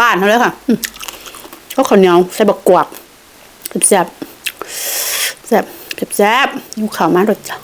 บ้านเขาเลยค่ะก็ข้าวเหนียวใส่บักกวากแซ่บแซ่บแซ่บแซ่บยูข่าวมารสจ้ะ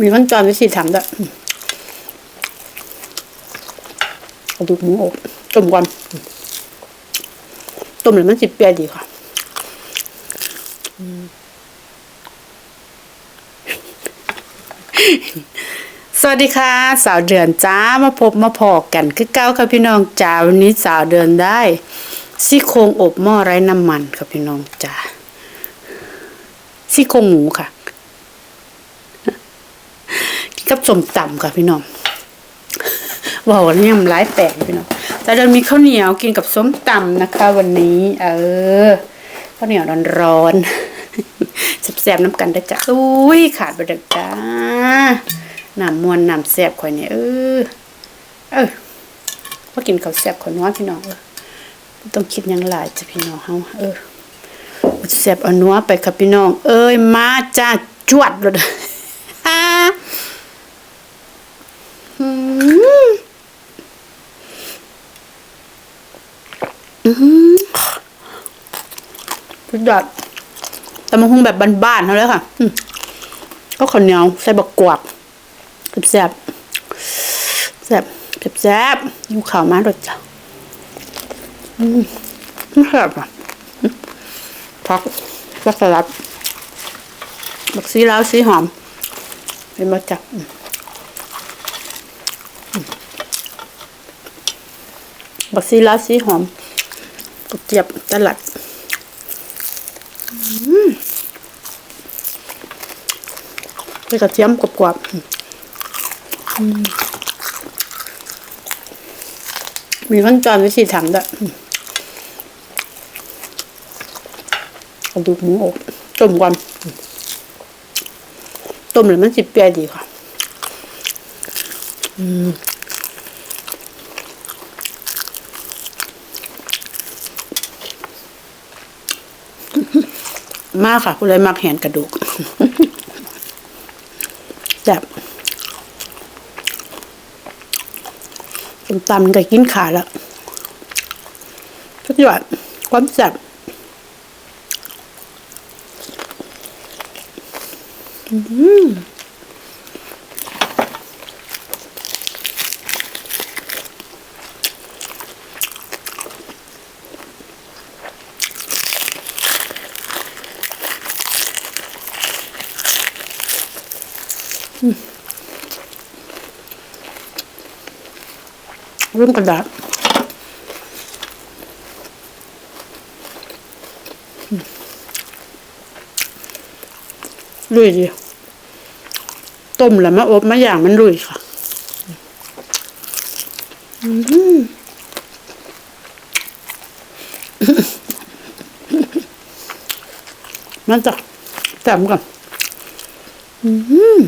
มีขั้นตอนวิธีทำด้วยเอาดูหมูอบต้มก่อนต้มแล้วมันสิเปรี้ยวดีค่ะ สวัสดีค่ะ สาวเดือนจ้ามาพบมาพอกันคือเก้าค่ะพี่น้องจ้าวันนี้สาวเดือนได้ซี่โครงอบหม้อไร้น้ำมันค่ะพี่น้องจ้าซี่โครงหมูค่ะกับสมตำค่ะพี่น้องว้าวันนี้มันร้ายแปลกพี่น้องแต่เดินมีข้าวเหนียวกินกับส้มตำนะคะ วันนี้ เออข้าวเหนียวร้อนๆแซ่บๆน้ำกันได้จ้ะอุ้ยขาดไปเด็กจ้า น้ำมวนน้ำแซ่บข่อยเนี่ยเออเออพอกินข้าวแซ่บข่อยนัวพี่น้องเออต้องคิดยังหลายจ้ะพี่น้องเฮาเออแซ่บเอานัวไปครับพี่น้อง เอ้ยมาจ้าจวดเลยฮ่าอืมอืมสุดยอดแต่มันคงแบบบ้านๆเท่าเลยค่ะอืมก็ข้าวเหนียวใส่บักกวาก แซ่บแซ่บแซ่บแซ่บยูข่าวมารสจ้ะอืมแซ่บอะพักพักสลัดบักซีลาวซีหอมเป็นมาจับบักซีลาวซีหอมกระเจี๊ยบตลัดเป็นกระเทียมกรอบๆ มีขั้นตอนวิธีทำด้วยอืมเอาดูกหมูอบต้มก่อนต้มแล้วมันสิเปรี้ยดีค่ะ อืมมากค่ะผู้ใดมักแหนกระดูกแซ่บ ส้มตำก็กินขาแล้วสุดยอดความแซ่บอื้อ เริ่มกระดาษอืมลุยดีต้มแล้วมาอบมาอย่างมันลุยค่ะมันจะแต้มก่อน อือ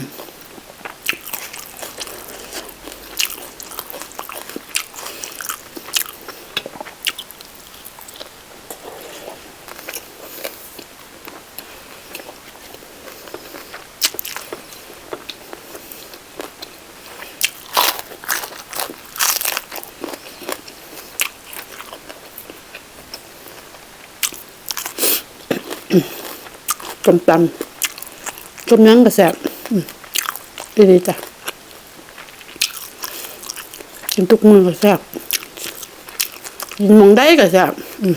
หือต้มตำต้มยังกระแสบอืมดีจ้ะกินทุกมือก็แซ่บกินมองได้ก็แซ่บอืม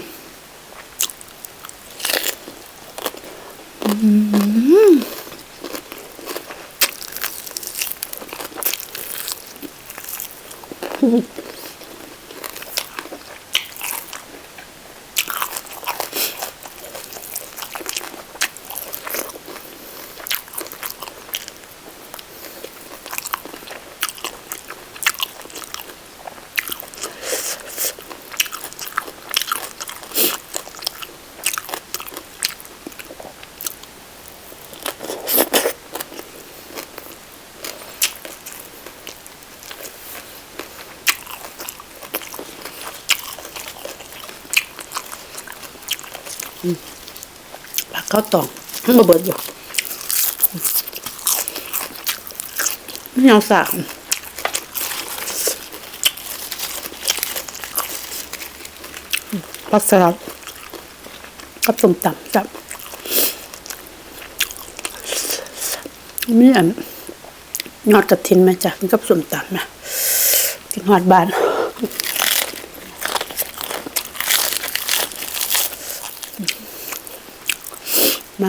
ข้าวตองมันมาเบิดอยู่อืเหนียวสามผักสลัดกับส้มตำจับมีอันยอดกระถินไหมจ้ะกินกับส้มตำนะกินหอดบาน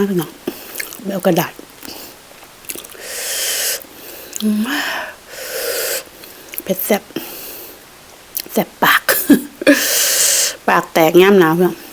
มากเนาะแบบกระดาษเผ็ดแซ่บแซ่บปาก ปากแตกย่ำหนาวเนาะเปิดดิแบบอืม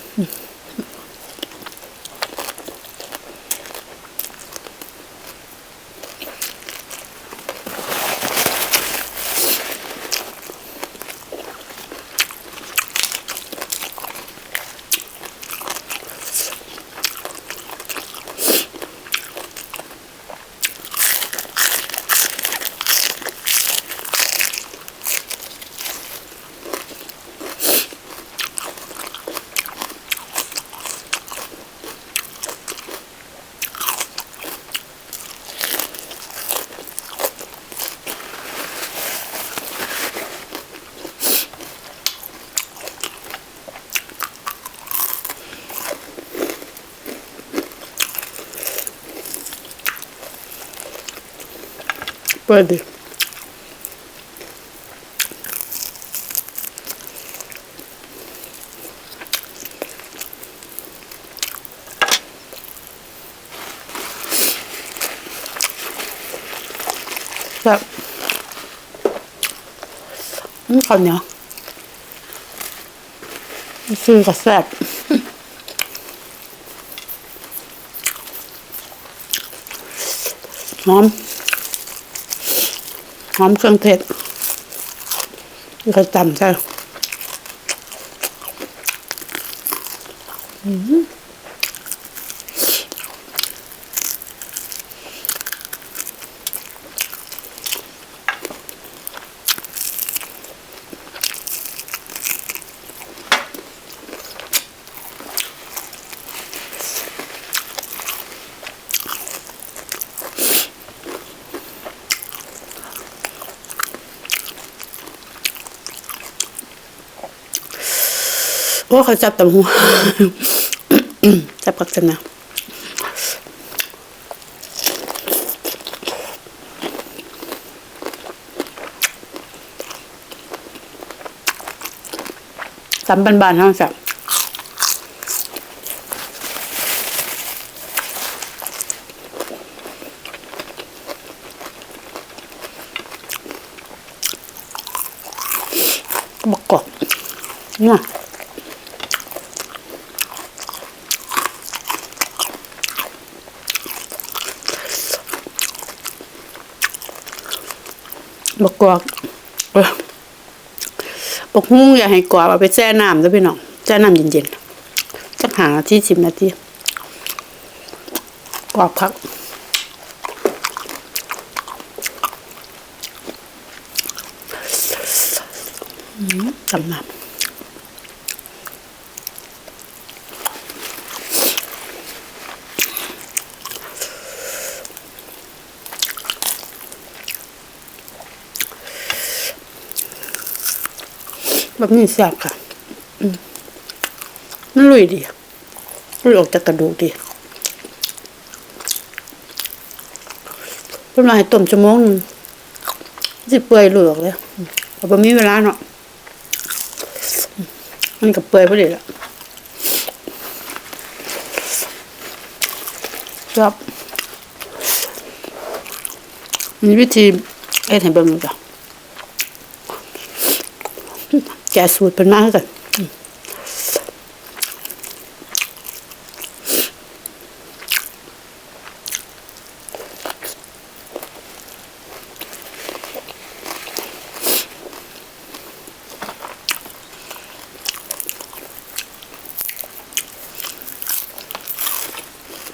ข้าวเหนียวซื้อกับแซ่บ หอมเครื่องเทศก็ตำใช่อืม โอ้เขาจับตำหัวจับกักจันนะตำบานๆเท่านั้นจ้ะบกกอกเนี่ย บกกอกบกหุ้งอย่าให้กรอบเอาไปแช่น้ำด้วยพี่น้องแช่น้ำเย็นๆสักหานาทีสิบนาทีกรอบครับจำนำ แบบนี้แซ่บค่ะ อืมมันลุยดีลุยออกจากกระดูกดีเป็นไรต้มชั่วโมงหนึ่งสิเปื่อยเหลือกเลยอืมแต่พอมีเวลาเนาะมันกับเปื่อยพอดีละชอบมีวิธีเอ็ดให้เบิ่งจ้ะแกะสูตรเป็นมากกัน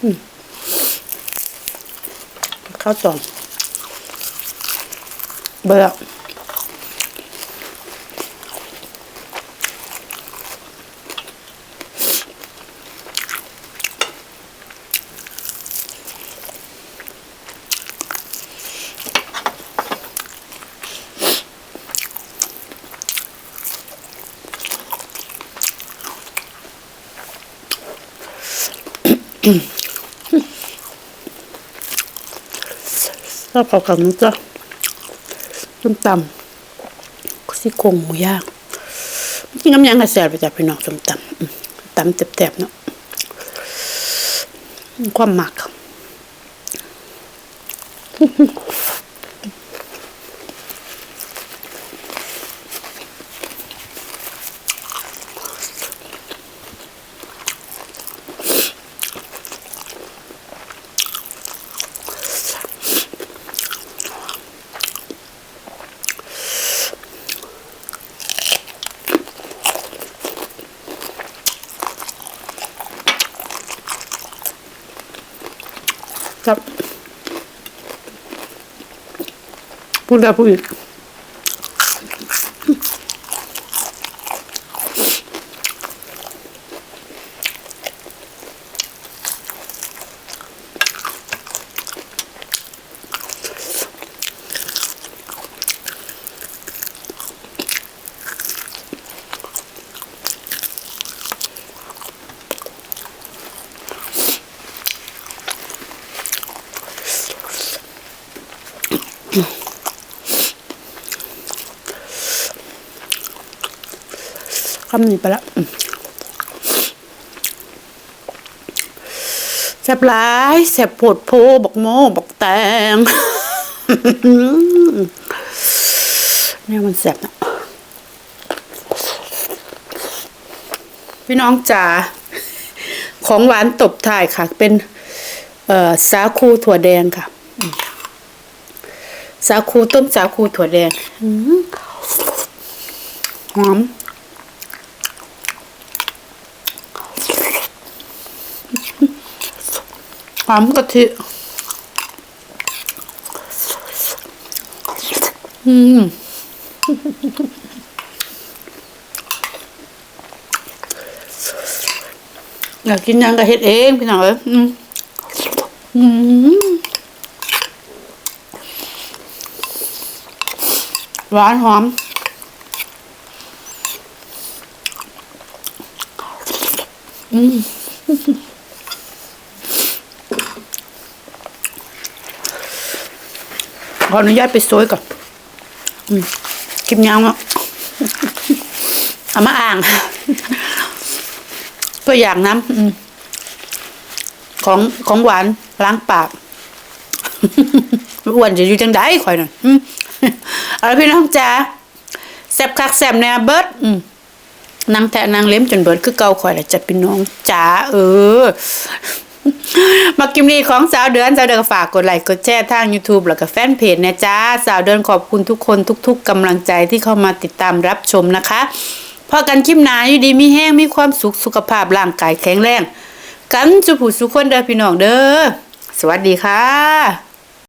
อืมข้าวต้มเบื่อ ชอบเขากับนุจ้ะส้มตำซี่โครงหมูย่างกินน้ำยางกระแสบไปจากพี่น้องส้มตำตำแตบๆเนาะความหมัก ครับครับพูดแล้วพูดอีกำนี้ไปละอืมแซ่บหลายแซ่บโพดโพบักโมบักแตงเนี่ยมันแซ่บนะพี่น้องจ๋าของหวานตบท้ายค่ะ เป็นเอ่อสาคูถั่วแดงค่ะ สาคูต้มสาคูถั่วแดงอืมหอม หอมกะทิ อืม อยากกินยังก็เฮ็ดเองพี่น้องเอ้ยอืมอืมหวานหอม ขออนุญาตไปโซยก่อนอืมคลิปยาวอะเอามาอ่างก็อย่างน้ำของของหวานล้างปากอ้วนจะอยู่จังไดข่อยน่ะอืมเอาละพี่น้องจ๋าแซบคักแซบแน่เบิดอืมนางแทะนางเล็มจนเบิร์ดคือเกาข่อยแหละจัดพี่น้องจ๋าเออ มากิมนี้ของสาวเดือนสาวเดือนก็ฝากกดไลค์กดแชร์ทาง YouTube แล้วก็แฟนเพจนะจ้าสาวเดือนขอบคุณทุกคนทุก ๆกำลังใจที่เข้ามาติดตามรับชมนะคะพอกันคลิปหนาอยู่ดีมีแห้งมีความสุขสุขภาพร่างกายแข็งแรง กันสุผู้สุขคนเด้อพี่น้องเด้อสวัสดีค่ะ